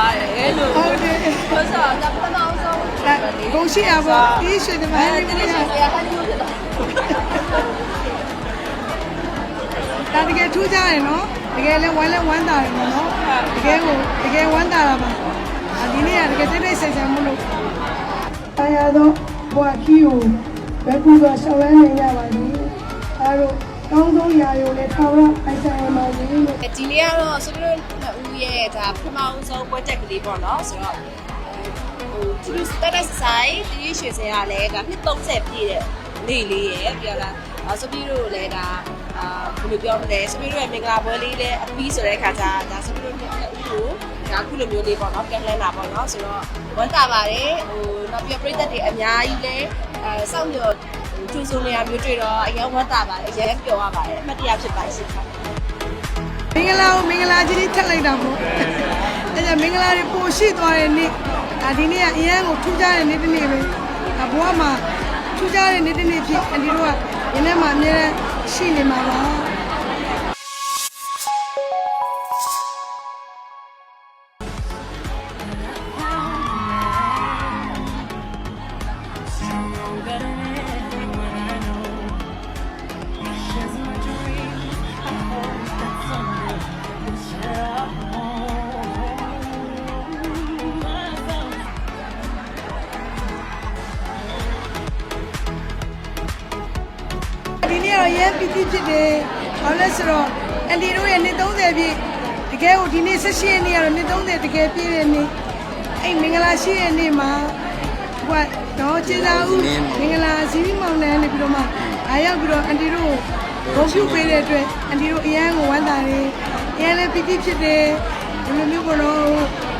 သွားတယ်လို့ဟုတ်တယ်ဆိုတော့ဒါပထမဆုံးဒါဂုံရှိရပါအေးရွှေသမိုင်းလေးဒီကိုနေ့ရရှင်ရဟန်းကြီးဖြစ်သွားဒါတကယ်ထူးကြတယ်နော်တကယ်လဲဝမ်းလဲဝမ်းသာတယ်ပေါ့နော်တကယ်ကိုတကယ်ဝမ်းသာတာပါအာဒီနေ့ကတကယ်တိတ်တိတ်ဆိတ်ဆိတ်မလို့တရားတော့ဘွားခီကိုဘယ်ကူတော့ရှောင်းလန်းနေရပါလိမ့်အားတို့ ကောင်းဆုံးရာယုံနဲ့ထောင်ရအိုက်ဆိုင်ပါလိမ့်လို့ဒီနေ့ကတော့ဆိုတော့နှစ်ဦးရဲ့ဒါပထမဆုံးပွဲတက်ကလေးပေါ့နော်ဆိုတော့ဟိုသူတို့တက်တဲ့ဆိုင်ဒီရွှေစင်ရလဲဒါနှစ်30ပြည့်တဲ့နေ့လေးရယ်ပြောလားအဲဆိုပြီးတော့လဲဒါအာဘယ်လိုပြောမလဲဆိုပြီးတော့မင်္ဂလာပွဲလေးလဲအပြီးဆိုတဲ့ခါကျဒါဆိုပြီးတော့နှစ်ဦးကိုဒါခုလိုမျိုးလေးပေါ့နော်ပြန်လှမ်းတာပေါ့နော်ဆိုတော့ဝမ်းသာပါတယ်ဟိုနောက်ပြပြိသက်တွေအများကြီးလဲအဲစောင့်မျှော် ကျူစုံနေရမျိုးတွေ့တော့အရင်ဝမ်းသာပါတယ်အရင်ပျော်ရပါတယ်အမှတ်တရဖြစ်ပါရှင်ခင်ဗျမင်္ဂလာကိုမင်္ဂလာကြီးလေးထက်လိုက်တာပေါ့အဲဒါမင်္ဂလာတွေပိုရှိသွားတဲ့နေ့ဒါဒီနေ့ကအရန်ကိုထူးခြားတဲ့နေ့တစ်နေ့ပဲဒါဘဝမှာထူးခြားတဲ့နေ့တစ်နေ့ဖြစ်အန်ဒီတို့ကရင်းထဲမှာအများနဲ့ရှိနေမှာပါ ဒီနေ့ကတော့ရဲပီတိဖြစ်တယ်။ဘာလို့လဲဆိုတော့အန်ဒီတို့ရဲ့နှစ်30ပြည့်တကယ်ကိုဒီနေ့16ရက်နေ့ကတော့နှစ်30တကယ်ပြည့်တဲ့နေ့အဲ့မင်္ဂလာရှိတဲ့နေ့မှာဟိုကတော့ကျေးဇူးဦးမင်္ဂလာဇီးမောင်နဲ့နေပြီးတော့မှအားရောက်ပြီးတော့အန်ဒီတို့ကိုဂုဏ်ပြုပေးတဲ့အတွက်အန်ဒီတို့အရန်ကိုဝမ်းသာတယ်။အရန်လည်းပီတိဖြစ်တယ်ဒီလိုမျိုးကတော့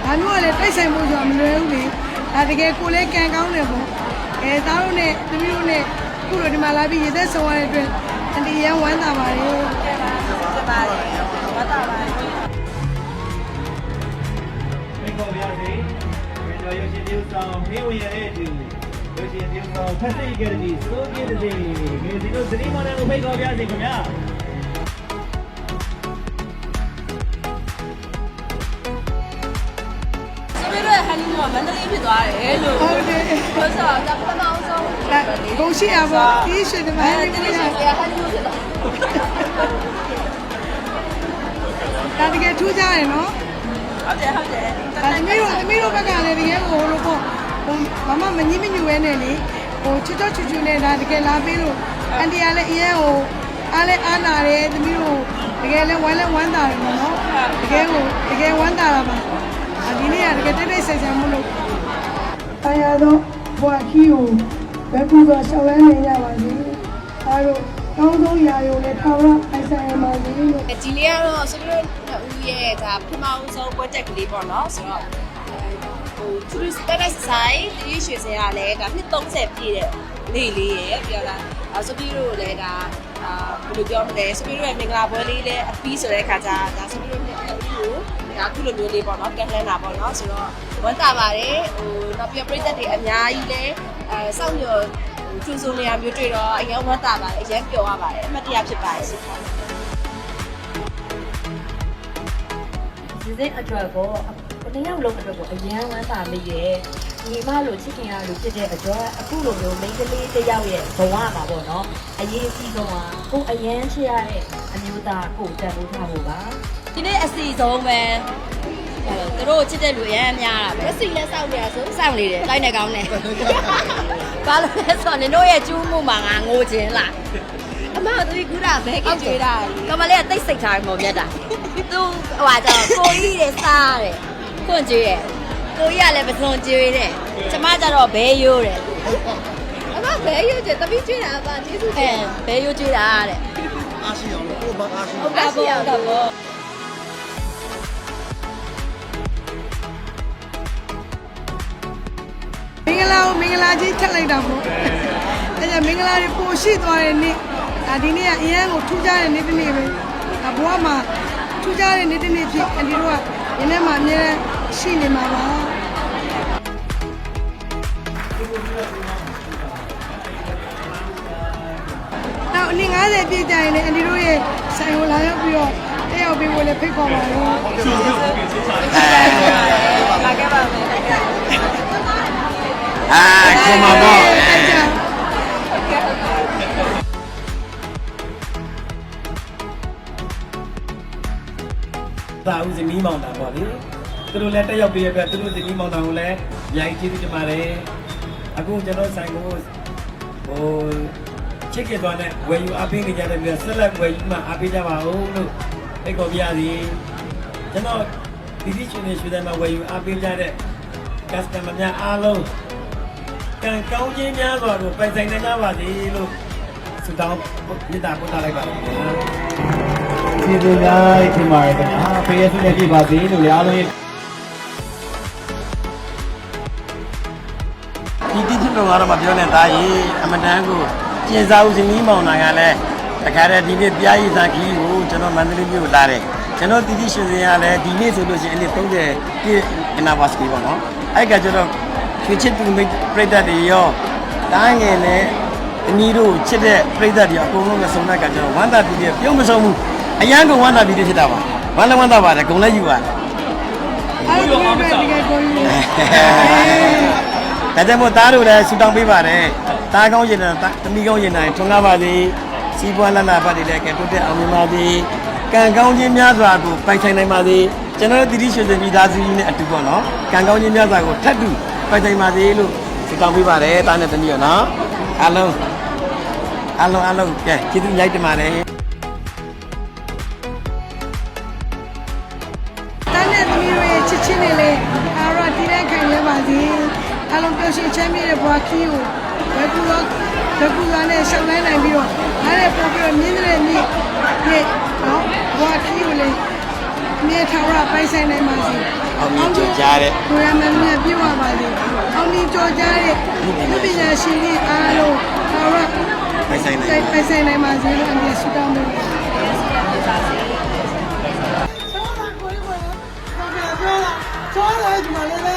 ဒါမျိုးကလည်းတိုက်ဆိုင်ဖို့ဆိုတာမလွယ်ဘူးလေ။ဒါတကယ်ကိုယ်လည်းကံကောင်းတယ်ပေါ့။အဲသားတို့နဲ့သမီးတို့နဲ့ခုလိုဒီမှာလာပြီးရေသက်ဆောင်ရတဲ့အတွက် အန်တီရန်ဝမ်းသာပါတယ်ဖြစ်ပါတယ်ဝတ်တာပါတယ်မိတ်ခေါ်ပါရစေ။ဘယ်တော့ရုပ်ရှင်တရုပ်ဆောင်ဖေးဝင်ရတဲ့အတူရုပ်ရှင်တရုပ်ဆောင်ဖက်စိတ်ကရတီစိုးပြည့်တဲ့ဒီဒီတို့သတိမော်ဒယ်ကိုမိတ်ခေါ်ပါရစေခင်ဗျာ။ဆိုပြီးတော့ဟန်နီမွန်မန္တလေးဖြစ်သွားတယ်လို့ဟုတ်တယ်ဆိုတော့ဒါပထမ ဆုံးဒါဂုံရှိရပါဒီရွှေသမိုင်းလေးဒီကိုနေ့ရရှင်ရဟန်းကြီးဖြစ်သွားဒါတကယ်ထူးခြားတယ်နော်ဟုတ်တယ်ဟုတ်တယ်ဒါသမီးတို့သမီးတို့ဘက်ကလည်းတကယ်ဟိုလိုပေါ့ဟိုမမမငင်းမညူပဲနဲ့လေဟိုချွတ်ချွတ်ချွတ်ချွတ်နဲ့ဒါတကယ်လာပေးလို့အန်တီကလည်းအရင်ဟိုအားလည်းအားနာတယ်သမီးတို့တကယ်လည်းဝမ်းလည်းဝမ်းသာတယ်ပေါ့နော်တကယ်ကိုတကယ်ဝမ်းသာတာပါဒီနေ့ကတကယ်တိတ်တိတ်ဆိတ်ဆိတ်မလို့တရားတော့ဘွားခီကို ဘယ်ကူတော့ရှောင်းလန်းနေရပါလိမ့်အားတို့ကောင်းဆုံးရာယုံနဲ့ထောင်ရအိုက်ဆိုင်ပါလိမ့်လို့ဒီလေးကတော့ဆိုပြီးတော့ဦးရဲ့ဒါပထမဆုံးပွဲတက်ကလေးပေါ့နော်ဆိုတော့ဟိုသူတို့တက်တဲ့ဆိုင်ဒီရွှေစင်ရလဲဒါနှစ်30ပြည့်တဲ့နေ့လေးရယ်ပြောလားအဲဆိုပြီးတော့လဲဒါအာဘယ်လိုပြောမလဲဆိုပြီးတော့မင်္ဂလာပွဲလေးလဲအပြီးဆိုတဲ့ခါကျဒါဆိုပြီးတော့နှစ်ဦးကိုဒါခုလိုမျိုးလေးပေါ့နော်ကန်လှမ်းတာပေါ့နော်ဆိုတော့ဝမ်းသာပါတယ်ဟိုနောက်ပြပြိသက်တွေအများကြီးလဲ အဲစောင့်မျှော်ကျူစုံနေရမျိုးတွေ့တော့အရင်ဝမ်းသာပါတယ်အရင်ပျော်ရပါတယ်အမှတ်တရဖြစ်ပါတယ်ရှင်ဒီစိတ်အတွက်ကိုတယောက်လုံးအတွက်ကိုအရန်ဝမ်းသာမိရဲ့ညီမလိုချစ်ခင်ရလို့ဖြစ်တဲ့အတွက်အခုလိုမျိုးမိန်းကလေးတစ်ယောက်ရဲ့ဘဝမှာပေါ့နော်အရေးအကြီးဆုံးကကိုအရန်ချစ်ရတဲ့အမျိုးသားကိုတန်ဖိုးထားဖို့ပါဒီနေ့အစီဆုံးပဲဟို သူတို့ချစ်တဲ့လူအများများတာပဲအစီလက်ဆောက်နေရဆိုစောင့်နေတယ်တိုင်းနေကောင်းနေဘာလို့လဲဆိုတော့နင်တို့ရဲ့ကျူးမှုမှာငါငိုခြင်းလားအမကသူကူတာဘဲကကြွေးတာကမလေးကတိတ်စိတ်ထားမှောမြတ်တာသူဟိုဟာကြောင့်ကိုကြီးတွေစားတယ်ခွန့်ကျွေးတယ်ကိုကြီးကလည်းပစုံကျွေးတယ်ကျမကျတော့ဘဲရိုးတယ်အမဘဲရွတ်ကျတပိကျွေးတာအမကျေးဇူးအဲဘဲရိုးကျွေးတာတဲ့အားရှိအောင်လို့ကိုယ်ဘာအားရှိဟုတ်ကဲ့ပေါ့ဟုတ်ကဲ့ပေါ့မင်္ဂ လာကိုမင်္ဂလာကြီးထက်လိုက်တာပေါ့အဲဒါမင်္ဂလာတွေပိုရှိသွားတဲ့နေ့ဒါဒီနေ့ကအရန်ကိုထူးခြားတဲ့နေ့တစ်နေ့ပဲဒါဘဝမှာထူးခြားတဲ့နေ့တစ်နေ့ဖြစ်အန်ဒီတို့ကရင်းထဲမှာအများရှိနေမှာပါနောက်အနည်း90ပြည့်ကြရင်လည်းအန်ဒီတို့ရဲ့ဆိုင်ကိုလာရောက်ပြီးတော့တတက်ရောက်ပေးဖို့လည်းဖိတ်ခေါ်ပါတယ်လာခဲ့ပါမယ် အာကိုမဘောအဲ့ကြောင့်သာဦးဇနီးမောင်တာပေါ့လေသူတို့လည်းတက်ရောက်ပြီးရတဲ့သူတို့ဇနီးမောင်တာကိုလည်းရိုက်ကြည့်ကြပါလေအခုကျွန်တော်ဆိုင်ကိုဟိုချစ်ကသွားနဲ့ဝယ်ယူအပေးနေကြတဲ့ပြီးဆက်လက်ဝယ်ယူမှအပေးကြပါဦးလို့ဖိတ်ခေါ်ပြရစီကျွန်တော်ဒီဒီရှင်နေရွှေတဲ့မှာဝယ်ယူအပေးကြတဲ့ customer များအားလုံး ကံကောင်းခြင်းများစွာကိုပိုင်ဆိုင်နိုင်ကြပါစေလို့ဆုတောင်းမေတ္တာပို့ထားလိုက်ပါတယ်ခင်ဗျာကျေးဇူးများတင်ပါတယ်ခင်ဗျာဖေးရဆုနဲ့ပြပါစေလို့လည်းအားလုံးဒီတိကျတော့ကတော့မပြောနဲ့တာကြီးအမတန်းကိုကျင်စားဦးစင်းကြီးမောင်နိုင်ကလည်းတခါတည်းဒီနေ့ပြားရည်စာခီးကိုကျွန်တော်မန္တလေးမြို့လာတယ်ကျွန်တော်တီတီရှင်စင်ကလည်းဒီနေ့ဆိုလို့ရှိရင်အနည်း30ပြည့် anniversary ပေါ့နော်အဲ့ကကျတော့ ချွေချစ်သူမိတ်ပြိတ္တတွေရောတားငယ်နဲ့အနီးတို့ချစ်တဲ့ပြိတ္တတွေအကုန်လုံးနဲ့ဆုံတဲ့ကကျတော့ဝမ်းသာပြည်တယ်ပြုံးမဆုံးဘူးအရန်ကဝမ်းသာပြည်တယ်ဖြစ်တာပါဝမ်းလည်းဝမ်းသာပါတယ်ဂုံလည်းယူပါတယ်အဲ့ဒီလိုပဲဒီကကိုကြီးဒါကြောင့်မို့သားတို့လည်းဆူတောင်းပေးပါတယ်။သားကောင်းရင်လည်းသမီးကောင်းရင်လည်းထွန်းကားပါစေ။စီးပွားလလပတ်တွေလည်းကဲတိုးတက်အောင်မြင်ပါစေ။ကံကောင်းခြင်းများစွာကိုပိုင်ဆိုင်နိုင်ပါစေ။ကျွန်တော်တို့တိတိရွှေစင်မိသားစုကြီးနဲ့အတူပေါ့နော်။ကံကောင်းခြင်းများစွာကိုထပ်တူ ပိုင်ဆိုင်ပါစေလို့ဆူတောင်းပေးပါတယ်။သားနဲ့သမီးရောနော်။အားလုံးအားလုံးအားလုံးကဲကျေးဇူးရိုက်တင်ပါတယ်။တန်းတဲ့သမီးတို့ရဲ့ချစ်ချင်းတွေလည်းအားရတည်တဲ့ခံရပါစေအားလုံးပျော်ရွှင်ချမ်းမြေ့တဲ့ဘဝခီးကိုဘယ်ကူတော့ဘယ်ကူရနဲ့ရှောင်းနိုင်နိုင်ပြီးတော့အားရပို့ပြီးတော့မြင်းတဲ့နေ့နေ့နော်ဘဝခီးကိုလည်း မြေထောင်ရပိုင်ဆိုင်နိုင်ပါစေအောင်မြင်ကြကြတဲ့ကိုရမန်မြတ်ပြည့်ဝပါစေအောင်မြင်ကြော်ကြားတဲ့လူပညာရှင်တွေအားလုံးထောင်ရပိုင်ဆိုင်နိုင်ပိုင်ဆိုင်နိုင်ပါစေလို့အမြဲဆုတောင်းပါတယ်ကျောင်းလာကြပါလေလေ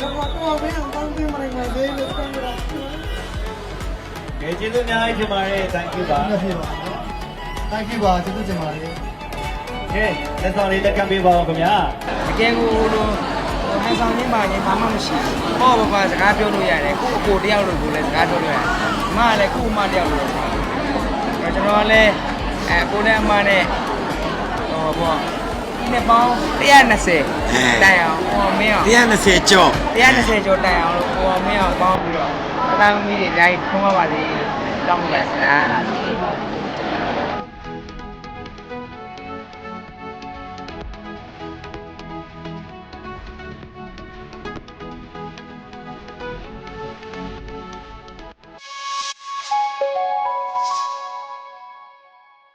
တော့ဘယ်အောင်ကောင်းပြမလိုက်ပါသေးလို့ပြောတာကဲကျေးဇူးအများကြီးတင်ပါတယ် thank you ပါဖြစ်ပါနော်။ thank you ပါကျေးဇူးတင်ပါတယ်ကဲလက်ဆောင်လေးလက်ကမ်းပေးပါဦးခင်ဗျာတကယ်ကိုလို့ဟန်ဆောင်ချင်းပါချင်းဘာမှမရှိဘူး။ဟောဘာဘာစကားပြောလို့ရတယ်။ကို့အကိုတယောက်လို့ကိုလည်းစကားပြောလို့ရတယ်။အမကလည်းကို့အမတယောက်လို့ပြောတယ်။ကျွန်တော်ကလည်းအဲကိုနဲ့အမနဲ့ဟောဘောဒီနေ့ပေါင်း120တိုင်အောင်ဟောမင်းအောင်120ကျော်120ကျော်တိုင်အောင်လို့ဟောမင်းအောင်ပေါင်းပြီးတော့အတိုင်းမီးတွေအများကြီးထုံးပါပါစေ။တောင်းပါပါ